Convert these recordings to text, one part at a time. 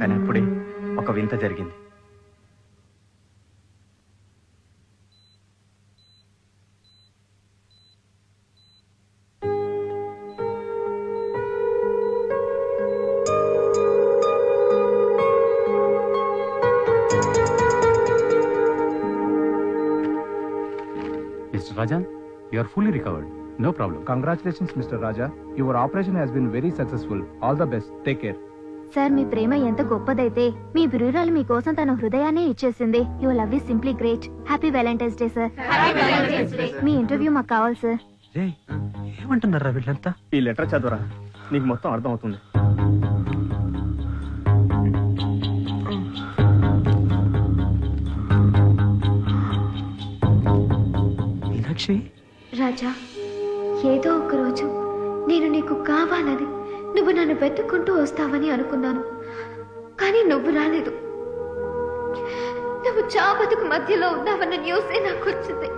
కానీ అప్పుడే ఒక వింత జరిగింది you are fully recovered. No problem. Congratulations, Mr. Raja. Your operation has been very successful. All the best. Take care. Sir మీ ప్రేమ ఎంత గొప్పదైతే మీ ప్రియురాలు మీకోసం తన హృదయాన్ని ఇచ్చేసింది. You love is simply great happy Valentine's day sir me interview మాకు కావాలి సార్ ఏమంటున్నారా వీళ్ళంతా? ఈ లెటర్ చదవరా? నీకు మొత్తం అర్థం అవుతుంది మీనాక్షి? రాజా ఏదో ఒక రోజు నేను నీకు కావాలని నువ్వు నన్ను వెతుక్కుంటూ వస్తావని అనుకున్నాను. కానీ నువ్వు రాలేదు. నువ్వు చాబతుకు మధ్యలో ఉన్నావన్న న్యూసే నాకు వచ్చింది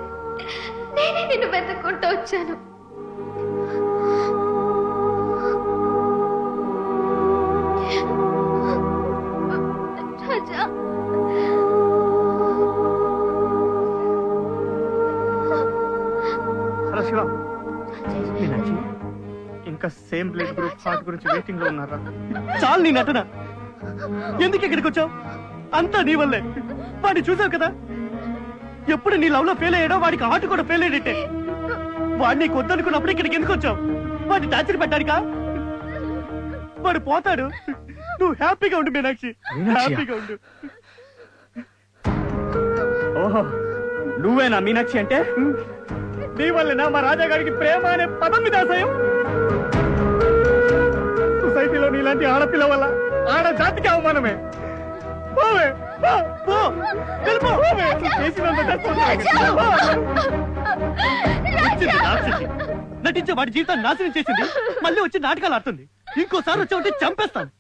నేనే నిన్ను వెతుక్కుంటూ వచ్చాను. మీనాక్షి. ఇంకా సేమ్ బ్లడ్ గ్రూప్ హార్ట్ గురించి వెయిటింగ్లో ఉన్నారా? చాలు నీ నటన. ఎందుకు ఇక్కడికి వచ్చావు? అంతా నీ వల్లే. వాడిని చూసావు కదా? ఎప్పుడు నీ లవ్లో ఫెయిల్ అయ్యాడో వాడికి హార్ట్ కూడా ఫెయిల్ అయ్యేటే వాడిని కొద్దనుకున్నప్పుడు ఇక్కడికి ఎందుకు వచ్చావు? వాడిని టార్చర్ పెట్టాడికా వాడు పోతాడు. నువ్వు హ్యాపీగా ఉండు మీనాక్షి. హ్యాపీగా ఉండు. ఓహో నువ్వేనా మీనాక్షి అంటే? నీ వల్లనా మా రాజా గారికి ప్రేమ అనే పదం మీద ఆశయం. నీలాంటి ఆడపిల్ల వల్ల ఆడ జాతికి అవమానమే. పోవే, పో, పో, వెళ్ళిపో, పోవే. చేసినంత చేస్తావు. పో. వచ్చింది రాక్షసి. నటించే వాడి జీవితాన్ని నాశనం చేసింది. మళ్ళీ వచ్చి నాటకాలు ఆడుతుంది. ఇంకోసారి వచ్చావంటే చంపేస్తాను.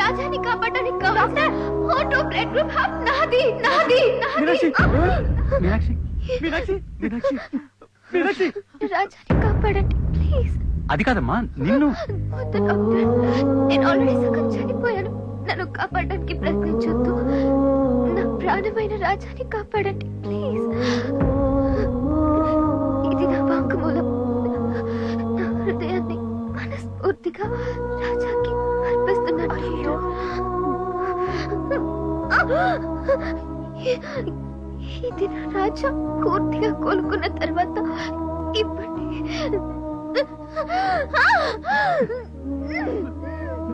రాజాని కాపాడడానికి కావాల్సిన ఆటో బ్లడ్ గ్రూప్ హాఫ్ నాది నాది మీనాక్షి! నాది మీనాక్షి! మీనాక్షి! మీనాక్షి! మీనాక్షి! రాజాని కాపాడండి ప్లీజ్. అది కాదమ్మా నిన్ను వద్దు డాక్టర్ నేను ఆల్రెడీ సగం చనిపోయాను నన్ను కాపాడడానికి ప్రయత్నించొద్దు నా ప్రాణమైన రాజాని కాపాడండి ప్లీజ్ ఇది నా వాంగ్మూలం నా హృదయాన్ని మనస్ఫూర్తిగా రాజాకి అర్పిస్తున్నాను ఇది నా రాజా పూర్తిగా కోలుకున్న తర్వాత ఇప్పటి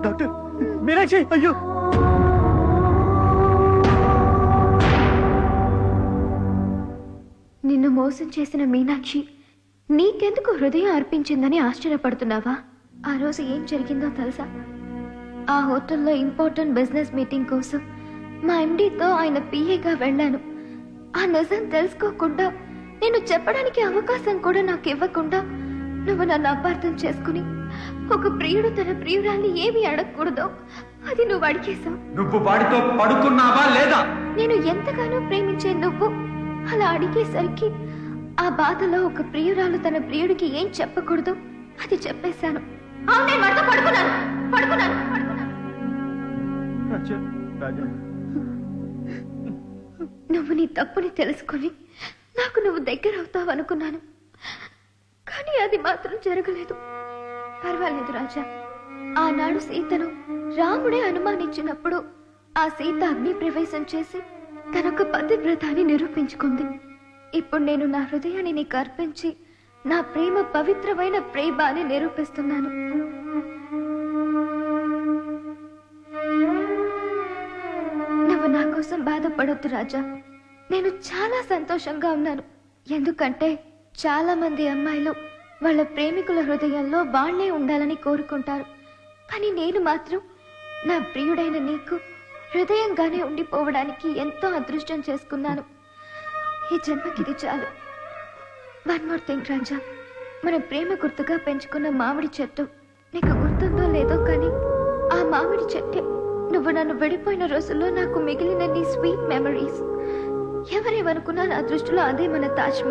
డాక్టర్ మీనాక్షి అయ్యో. నిన్ను మోసం చేసిన మీనాక్షి నీకెందుకు హృదయం అర్పించిందని ఆశ్చర్యపడుతున్నావా? ఆ రోజు ఏం జరిగిందో తెలుసా? ఆ హోటల్లో ఇంపార్టెంట్ బిజినెస్ మీటింగ్ కోసం మా ఎండీతో ఆయన పిఏగా వెళ్ళాను. ఆ నిజం తెలుసుకోకుండా నేను చెప్పడానికి అవకాశం కూడా నాకు ఇవ్వకుండా నువ్వు నన్ను అపార్థం చేసుకుని ఒక ప్రియుడు తన ప్రియురాల్ని ఏమి అడగకూడదో. అది నువ్వు అడిగేశావు. నువ్వు వాడితో పడుకున్నావా లేదా? నేను ఎంతగానో ప్రేమించే నువ్వు. అలా అడిగేసరికి ఆ బాధలో ఒక ప్రియురాలు తన ప్రియుడికి ఏం చెప్పకూడదు? అది చెప్పేశాను. అవునే వాడితో పడుకున్నాను. పడుకున్నాను. పడుకున్నాను. రాజా రాజా. నువ్వు నీ తప్పుని తెలుసుకొని నాకు నువ్వు దగ్గర అవుతావు అనుకున్నాను కానీ అది మాత్రం జరగలేదు. పర్వాలేదు రాజా. ఆనాడు సీతను రాముడే అనుమానించినప్పుడు ఆ సీత అగ్ని ప్రవేశం చేసి తనొక పతివ్రతాన్ని నిరూపించుకుంది. ఇప్పుడు నేను నా హృదయాన్ని నీకు అర్పించి నా ప్రేమ పవిత్రమైన ప్రేమ అని నిరూపిస్తున్నాను. నువ్వు నా కోసం బాధపడొద్దు రాజా. నేను చాలా సంతోషంగా ఉన్నాను. ఎందుకంటే చాలా మంది అమ్మాయిలు వాళ్ళ ప్రేమికుల హృదయంలో వాళ్ళే ఉండాలని కోరుకుంటారు. కానీ నేను మాత్రం నా ప్రియుడైన నీకు హృదయంగానే ఉండిపోవడానికి ఎంతో అదృష్టం చేసుకున్నాను. ఈ జన్మకిది చాలు. వన్ మోర్ థింగ్ రాజా మన ప్రేమ గుర్తుగా పెంచుకున్న మామిడి చెట్టు. నీకు గుర్తుందో లేదో కానీ ఆ మామిడి చెట్టే. నువ్వు నన్ను విడిపోయిన రోజుల్లో నాకు మిగిలిన నీ స్వీట్ మెమరీస్ ఎవరేమనుకున్నా నా దృష్టిలో అదే మన తాజ్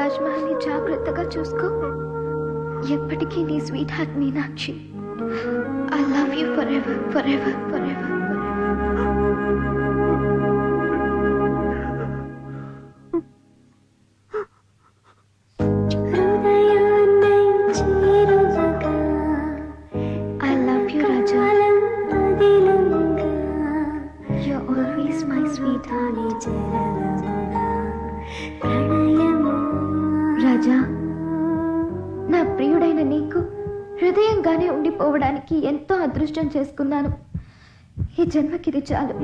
తాజ్ మహల్ని జాగ్రత్తగా చూసుకో. ఎప్పటికీ నీ sweet heart Meenakshi. I love you forever forever for హృదయంగానే ఉండిపోవడానికి ఎంతో అదృష్టం చేసుకున్నాను. ఈ జన్మకిది చాలు.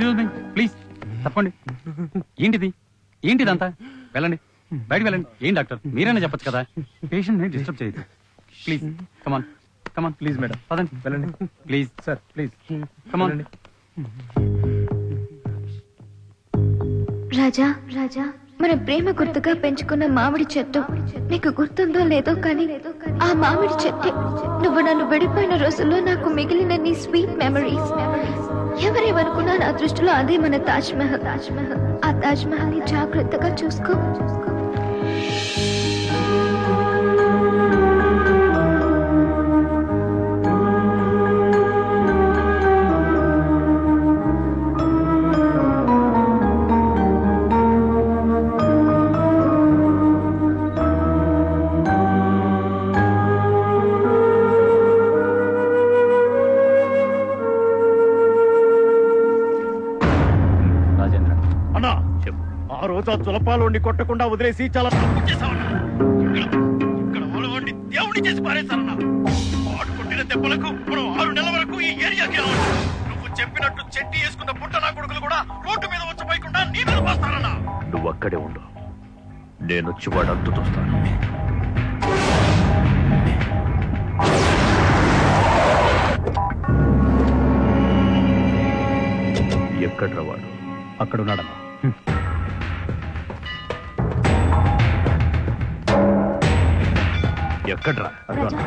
ఎక్స్క్యూజ్ మీ ప్లీజ్ తప్పండి ఏంటిది? ఏంటిదంతా? వెళ్ళండి. బయటకు వెళ్ళండి. ఏం డాక్టర్? మీరైనా చెప్పొచ్చు కదా? పేషెంట్ని డిస్టర్బ్ చేయదు please come on come on please madam పదండి. వెళ్ళండి. Please sir please come on Raja Raja మన ప్రేమ గుర్తుగా పెంచుకున్న మామిడి చెట్టు. నీకు గుర్తుందో లేదో కానీ ఆ మామిడి చెట్టు. నువ్వు నన్ను విడిపోయిన రోజుల్లో నాకు మిగిలిన నీ స్వీట్ మెమరీస్ ఎవరేమనుకున్నా నా దృష్టిలో అదే మన తాజ్ మహల్ తాజ్ మహల్ ఆ తాజ్ మహల్ని జాగ్రత్తగా చూసుకో చూసుకో. అన్నా చెప్పు. ఆ రోజు ఆ తులపాలోని కొట్టకుండా వదిలేసి చాలా తప్పు చేశావన్నా. ఇక్కడ దేవుడిని చేసి పారేశారన్నా వాడు కొట్టిన దెబ్బలకు మనం ఆరు నెలల వరకు ఈ ఏరియాకి నువ్వు చెప్పినట్టు చెట్టి వేసుకున్న పుట్ట నా కొడుకులు కూడా రోడ్డు మీద వచ్చపోయకుండా నీ మీద పోస్తారన్నా. నువ్వు అక్కడే ఉండు. నేను వచ్చి వాడు అంతు చూస్తాను. ఎక్కడ్రా వాడు? అక్కడ ఉన్నాడమ్మా ఎక్కడ్రా? రాజా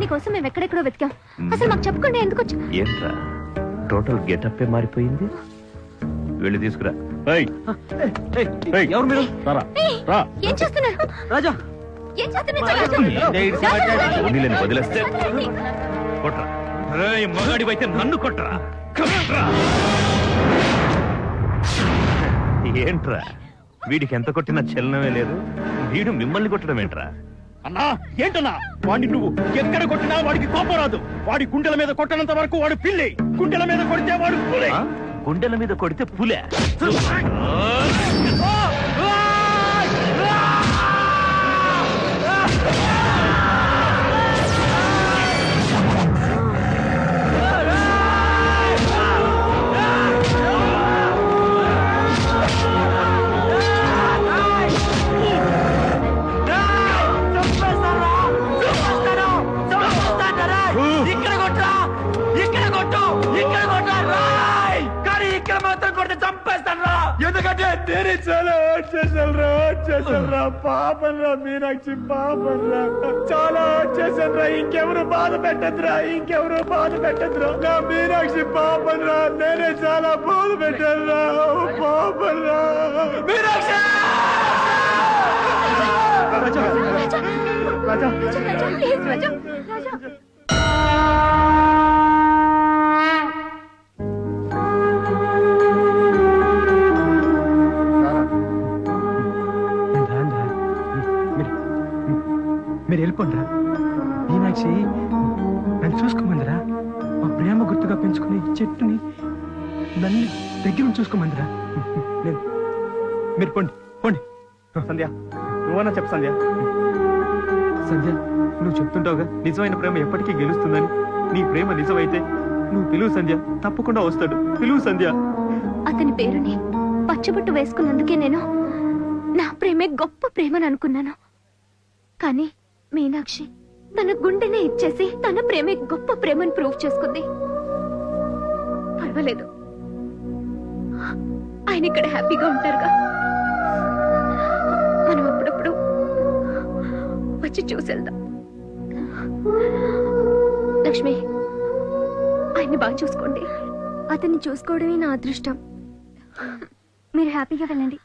నీకోసం మేము ఎక్కడెక్కడో వెతికాం. అసలు మాకు చెప్పకుండా ఎందుకు వచ్చా ఏంట్రా? టోటల్ గెటప్పే మారిపోయింది. వెళ్ళి తీసుకురా. ఎవరు మీరు? ఏం చేస్తున్నారు? రాజా. ఏం చేస్తున్నారు వదిలేస్తే కొట్రా. మగాడివైతే నన్ను కొట్టరా కొట్టరా. ఏంట్రా? వీడికి ఎంత కొట్టినా చలనమే లేదు. వీడు మిమ్మల్ని కొట్టడం ఏంట్రా? అన్నా ఏంటన్నా? వాడిని నువ్వు ఎక్కడ కొట్టినా వాడికి కోపం రాదు. వాడి గుండెల మీద కొట్టనంత వరకు వాడు పిల్లి. గుండెల మీద కొడితే వాడు పులి? గుండెల మీద కొడితే పులే. ఎందుకంటే చాలా హర్ట్ చేశాను రా హర్ట్ చేశాను రా పాపం రా మీనాక్షి పాపం రా చాలా హర్ట్ చేశాను రా ఇంకెవరు బాధ పెట్టద్దురా ఇంకెవరు బాధ పెట్టద్దురా నా మీనాక్షి పాపం రా నేనే చాలా బాధ పెట్టాను రా పాపం రా మీనాక్షి రాజా రాజా రాజా నన్ను చూసుకోమందిరా. మా ప్రేమ గుర్తుగా పెంచుకునే ఈ చెట్టుని నన్ను దగ్గర నుంచి చూసుకోమందిరా. నేను మీరు పోండి పోండి. సంధ్య నువ్వన్నా చెప్పు సంధ్య. సంధ్య నువ్వు చెప్తుంటావుగా నిజమైన ప్రేమ ఎప్పటికీ గెలుస్తుందని. నీ ప్రేమ నిజమైతే నువ్వు పిలువు సంధ్య తప్పకుండా వస్తాడు. పిలువు సంధ్య. అతని పేరుని పచ్చబొట్టు వేసుకున్నందుకే నేను నా ప్రేమే గొప్ప ప్రేమని అనుకున్నాను. కానీ మీనాక్షి తన గుండెనే ఇచ్చేసి తన ప్రేమే గొప్ప ప్రేమను ప్రూవ్ చేసుకుంది. పర్వాలేదు. ఆయన ఇక్కడ హ్యాపీగా ఉంటారుగా. మనం అప్పుడప్పుడు వచ్చి చూసేద్దాం. లక్ష్మి ఆయన్ని బాగా చూసుకోండి. అతన్ని చూసుకోవడమే నా అదృష్టం. మీరు హ్యాపీగా వెళ్ళండి.